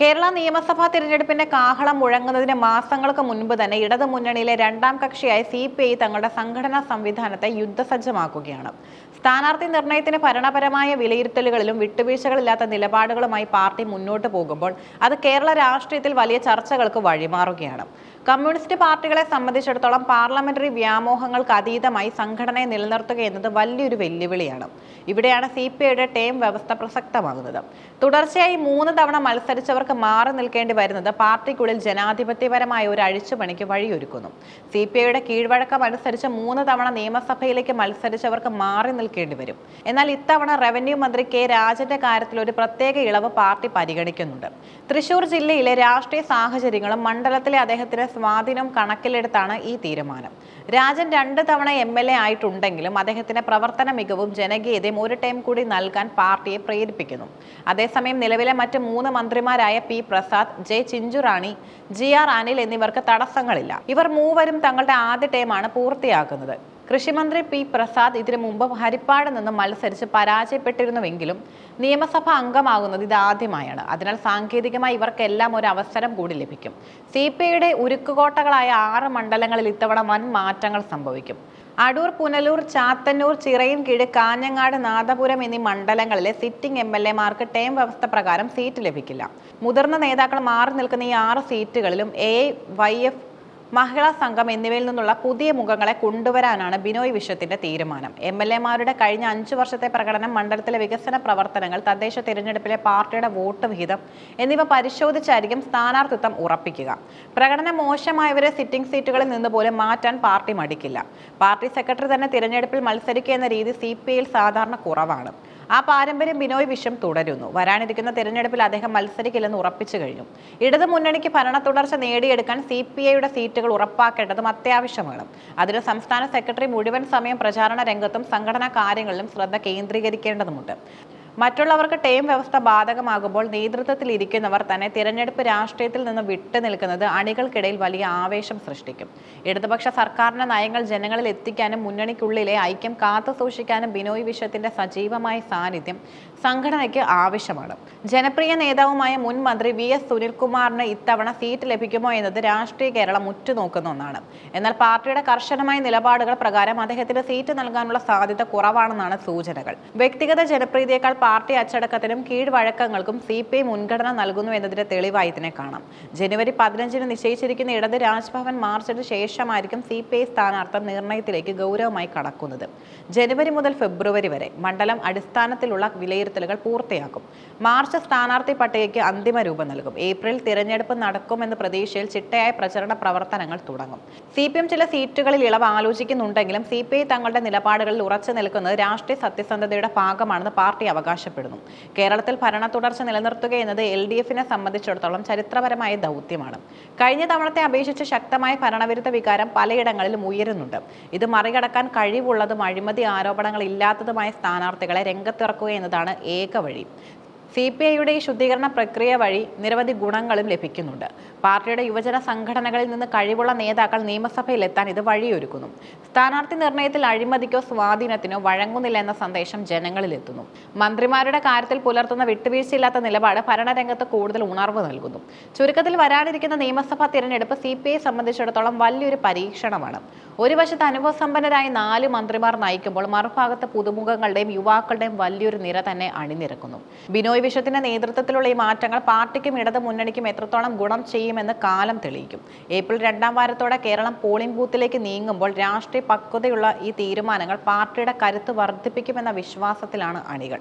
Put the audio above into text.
കേരള നിയമസഭാ തിരഞ്ഞെടുപ്പിന്റെ കാഹളം മുഴങ്ങുന്നതിന് മാസങ്ങൾക്ക് മുൻപ് തന്നെ ഇടതു മുന്നണിയിലെ രണ്ടാം കക്ഷിയായ സി പി ഐ തങ്ങളുടെ സംഘടനാ സംവിധാനത്തെ യുദ്ധസജ്ജമാക്കുകയാണ്. സ്ഥാനാർത്ഥി നിർണയത്തിന് ഭരണപരമായ വിലയിരുത്തലുകളിലും വിട്ടുവീഴ്ചകളില്ലാത്ത നിലപാടുകളുമായി പാർട്ടി മുന്നോട്ട് പോകുമ്പോൾ അത് കേരള രാഷ്ട്രീയത്തിൽ വലിയ ചർച്ചകൾക്ക് വഴിമാറുകയാണ്. കമ്മ്യൂണിസ്റ്റ് പാർട്ടികളെ സംബന്ധിച്ചിടത്തോളം പാർലമെന്ററി വ്യാമോഹങ്ങൾക്ക് അതീതമായി സംഘടനയെ നിലനിർത്തുക എന്നത് വലിയൊരു വെല്ലുവിളിയാണ്. ഇവിടെയാണ് സി പി ഐയുടെ ടേം വ്യവസ്ഥ പ്രസക്തമാകുന്നത്. തുടർച്ചയായി മൂന്ന് തവണ മത്സരിച്ചവർക്ക് മാറി നിൽക്കേണ്ടി വരുന്നത് പാർട്ടിക്കുള്ളിൽ ജനാധിപത്യപരമായ ഒരു അഴിച്ചുപണിക്ക് വഴിയൊരുക്കുന്നു. സി പി ഐയുടെ കീഴ്വഴക്കം അനുസരിച്ച് മൂന്ന് തവണ നിയമസഭയിലേക്ക് മത്സരിച്ചവർക്ക് മാറി നിൽക്കേണ്ടി വരും. എന്നാൽ ഇത്തവണ റവന്യൂ മന്ത്രി കെ രാജന്റെ കാര്യത്തിൽ ഒരു പ്രത്യേക ഇളവ് പാർട്ടി പരിഗണിക്കുന്നുണ്ട്. തൃശൂർ ജില്ലയിലെ രാഷ്ട്രീയ സാഹചര്യങ്ങളും മണ്ഡലത്തിലെ അദ്ദേഹത്തിന്റെ സ്വാധീനം കണക്കിലെടുത്താണ് ഈ തീരുമാനം. രാജൻ രണ്ട് തവണ എം എൽ എ ആയിട്ടുണ്ടെങ്കിലും അദ്ദേഹത്തിന്റെ പ്രവർത്തന മികവും ജനകീയതയും ഒരു ടൈം കൂടി നൽകാൻ പാർട്ടിയെ പ്രേരിപ്പിക്കുന്നു. അതേസമയം നിലവിലെ മറ്റ് മൂന്ന് മന്ത്രിമാരായ P Prasad J Chinchurani G R Anil എന്നിവർക്ക് തടസ്സങ്ങളില്ല. ഇവർ മൂവരും തങ്ങളുടെ ആദ്യ ടേമാണ് പൂർത്തിയാക്കുന്നത്. കൃഷിമന്ത്രി പി പ്രസാദ് ഇതിനു മുമ്പ് ഹരിപ്പാട് നിന്നും മത്സരിച്ച് പരാജയപ്പെട്ടിരുന്നുവെങ്കിലും നിയമസഭ അംഗമാകുന്നത് ഇത് ആദ്യമായാണ്. അതിനാൽ സാങ്കേതികമായി ഇവർക്കെല്ലാം ഒരു അവസരം കൂടി ലഭിക്കും. സി പി ഐയുടെ ഉരുക്കുകോട്ടകളായ ആറ് മണ്ഡലങ്ങളിൽ ഇത്തവണ വൻ മാറ്റങ്ങൾ സംഭവിക്കും. അടൂർ പുനലൂർ ചാത്തന്നൂർ ചിറയും കീഴ് കാഞ്ഞങ്ങാട് നാദപുരം എന്നീ മണ്ഡലങ്ങളിലെ സിറ്റിംഗ് എം എൽ എമാർക്ക് ടേം വ്യവസ്ഥ പ്രകാരം സീറ്റ് ലഭിക്കില്ല. മുതിർന്ന നേതാക്കൾ മാറി നിൽക്കുന്ന ഈ ആറ് സീറ്റുകളിലും എ വൈ എഫ് മഹിളാ സംഘം എന്നിവയിൽ നിന്നുള്ള പുതിയ മുഖങ്ങളെ കൊണ്ടുവരാനാണ് ബിനോയ് വിശ്വത്തിന്റെ തീരുമാനം. എം എൽ എമാരുടെ കഴിഞ്ഞ അഞ്ചു വർഷത്തെ പ്രകടനം മണ്ഡലത്തിലെ വികസന പ്രവർത്തനങ്ങൾ തദ്ദേശ തിരഞ്ഞെടുപ്പിലെ പാർട്ടിയുടെ വോട്ട് വിഹിതം എന്നിവ പരിശോധിച്ചായിരിക്കും സ്ഥാനാർത്ഥിത്വം ഉറപ്പിക്കുക. പ്രകടനം മോശമായവരെ സിറ്റിംഗ് സീറ്റുകളിൽ നിന്ന് പോലും മാറ്റാൻ പാർട്ടി മടിക്കില്ല. പാർട്ടി സെക്രട്ടറി തന്നെ തിരഞ്ഞെടുപ്പിൽ മത്സരിക്കുക എന്ന രീതി സി സാധാരണ കുറവാണ്. ആ പാരമ്പര്യം ബിനോയ് വിഷം തുടരുന്നു. വരാനിരിക്കുന്ന തിരഞ്ഞെടുപ്പിൽ അദ്ദേഹം മത്സരിക്കില്ലെന്ന് ഉറപ്പിച്ചു കഴിഞ്ഞു. ഇടതു മുന്നണിക്ക് ഭരണ തുടർച്ച നേടിയെടുക്കാൻ സി പി ഐയുടെ സീറ്റുകൾ ഉറപ്പാക്കേണ്ടതും അത്യാവശ്യമാണ്. അതിന് സംസ്ഥാന സെക്രട്ടറി മുഴുവൻ സമയം പ്രചാരണ രംഗത്തും സംഘടനാ കാര്യങ്ങളിലും ശ്രദ്ധ കേന്ദ്രീകരിക്കേണ്ടതുമുണ്ട്. മറ്റുള്ളവർക്ക് ടേം വ്യവസ്ഥ ബാധകമാകുമ്പോൾ നേതൃത്വത്തിൽ ഇരിക്കുന്നവർ തന്നെ തിരഞ്ഞെടുപ്പ് രാഷ്ട്രീയത്തിൽ നിന്ന് വിട്ടു നിൽക്കുന്നത് അണികൾക്കിടയിൽ വലിയ ആവേശം സൃഷ്ടിക്കും. ഇടതുപക്ഷ സർക്കാരിന്റെ നയങ്ങൾ ജനങ്ങളിൽ എത്തിക്കാനും മുന്നണിക്കുള്ളിലെ ഐക്യം കാത്തു സൂക്ഷിക്കാനും ബിനോയ് വിശ്വത്തിന്റെ സജീവമായ സാന്നിധ്യം സംഘടനയ്ക്ക് ആവശ്യമാണ്. ജനപ്രിയ നേതാവുമായ മുൻ മന്ത്രി വി എസ് സുനിൽകുമാറിന് ഇത്തവണ സീറ്റ് ലഭിക്കുമോ എന്നത് രാഷ്ട്രീയ കേരളം ഉറ്റുനോക്കുന്ന ഒന്നാണ്. എന്നാൽ പാർട്ടിയുടെ കർശനമായ നിലപാടുകൾ പ്രകാരം അദ്ദേഹത്തിന് സീറ്റ് നൽകാനുള്ള സാധ്യത കുറവാണെന്നാണ് സൂചനകൾ. വ്യക്തിഗത ജനപ്രീതിയേക്കാൾ പാർട്ടി അച്ചടക്കത്തിനും കീഴ്വഴക്കങ്ങൾക്കും സി പി ഐ മുൻഗണന നൽകുന്നു എന്നതിന്റെ തെളിവായി ഇതിനെ കാണാം. ജനുവരി പതിനഞ്ചിന് നിശ്ചയിച്ചിരിക്കുന്ന ഇടത് രാജ്ഭവൻ മാർച്ചിന് ശേഷമായിരിക്കും സി പി ഐ സ്ഥാനാർത്ഥം നിർണയത്തിലേക്ക് ഗൗരവമായി കടക്കുന്നത്. ജനുവരി മുതൽ ഫെബ്രുവരി വരെ മണ്ഡലം അടിസ്ഥാനത്തിലുള്ള വിലയിരുത്തലുകൾ പൂർത്തിയാക്കും. മാർച്ച് സ്ഥാനാർത്ഥി പട്ടികയ്ക്ക് അന്തിമ രൂപം നൽകും. ഏപ്രിൽ തിരഞ്ഞെടുപ്പ് നടക്കുമെന്ന പ്രതീക്ഷയിൽ ചിട്ടയായ പ്രചരണ പ്രവർത്തനങ്ങൾ തുടങ്ങും. സി പി എം ചില സീറ്റുകളിൽ ഇളവ് ആലോചിക്കുന്നുണ്ടെങ്കിലും സി പി ഐ തങ്ങളുടെ നിലപാടുകളിൽ ഉറച്ചു നിൽക്കുന്നത് രാഷ്ട്രീയ സത്യസന്ധതയുടെ ഭാഗമാണെന്ന് പാർട്ടി അവകാശപ്പെടുന്നു. കേരളത്തിൽ ഭരണ തുടർച്ച നിലനിർത്തുക എന്നത് എൽ ഡി എഫിനെ സംബന്ധിച്ചിടത്തോളം ചരിത്രപരമായ ദൗത്യമാണ്. കഴിഞ്ഞ തവണത്തെ അപേക്ഷിച്ച് ശക്തമായ ഭരണവിരുദ്ധ വികാരം പലയിടങ്ങളിലും ഉയരുന്നുണ്ട്. ഇത് മറികടക്കാൻ കഴിവുള്ളതും അഴിമതി ആരോപണങ്ങൾ ഇല്ലാത്തതുമായ സ്ഥാനാർത്ഥികളെ രംഗത്തിറക്കുക എന്നതാണ് ഏക വഴി. സി പി ഐയുടെ ഈ ശുദ്ധീകരണ പ്രക്രിയ വഴി നിരവധി ഗുണങ്ങളും ലഭിക്കുന്നുണ്ട്. പാർട്ടിയുടെ യുവജന സംഘടനകളിൽ നിന്ന് കഴിവുള്ള നേതാക്കൾ നിയമസഭയിൽ എത്താൻ ഇത് വഴിയൊരുക്കുന്നു. സ്ഥാനാർത്ഥി നിർണയത്തിൽ അഴിമതിക്കോ സ്വാധീനത്തിനോ വഴങ്ങുന്നില്ല എന്ന സന്ദേശം ജനങ്ങളിലെത്തുന്നു. മന്ത്രിമാരുടെ കാര്യത്തിൽ പുലർത്തുന്ന വിട്ടുവീഴ്ചയില്ലാത്ത നിലപാട് ഭരണരംഗത്ത് കൂടുതൽ ഉണർവ് നൽകുന്നു. ചുരുക്കത്തിൽ വരാനിരിക്കുന്ന നിയമസഭാ തിരഞ്ഞെടുപ്പ് സി പി ഐ സംബന്ധിച്ചിടത്തോളം വലിയൊരു പരീക്ഷണമാണ്. ഒരു വശത്ത് അനുഭവസമ്പന്നരായ നാല് മന്ത്രിമാർ നയിക്കുമ്പോൾ മറുഭാഗത്ത് പുതുമുഖങ്ങളുടെയും യുവാക്കളുടെയും വലിയൊരു നിര തന്നെ അണിനിരക്കുന്നു. ബിനോയ് വിശ്വത്തിന്റെ നേതൃത്വത്തിലുള്ള ഈ മാറ്റങ്ങൾ പാർട്ടിക്കും ഇടത് മുന്നണിക്കും എത്രത്തോളം ഗുണം ചെയ്യുമെന്ന് കാലം തെളിയിക്കും. ഏപ്രിൽ രണ്ടാം വാരത്തോടെ കേരളം പോളിംഗ് ബൂത്തിലേക്ക് നീങ്ങുമ്പോൾ രാഷ്ട്രീയ പക്വതയുള്ള ഈ തീരുമാനങ്ങൾ പാർട്ടിയുടെ കരുത്ത് വർദ്ധിപ്പിക്കുമെന്ന വിശ്വാസത്തിലാണ് അണികൾ.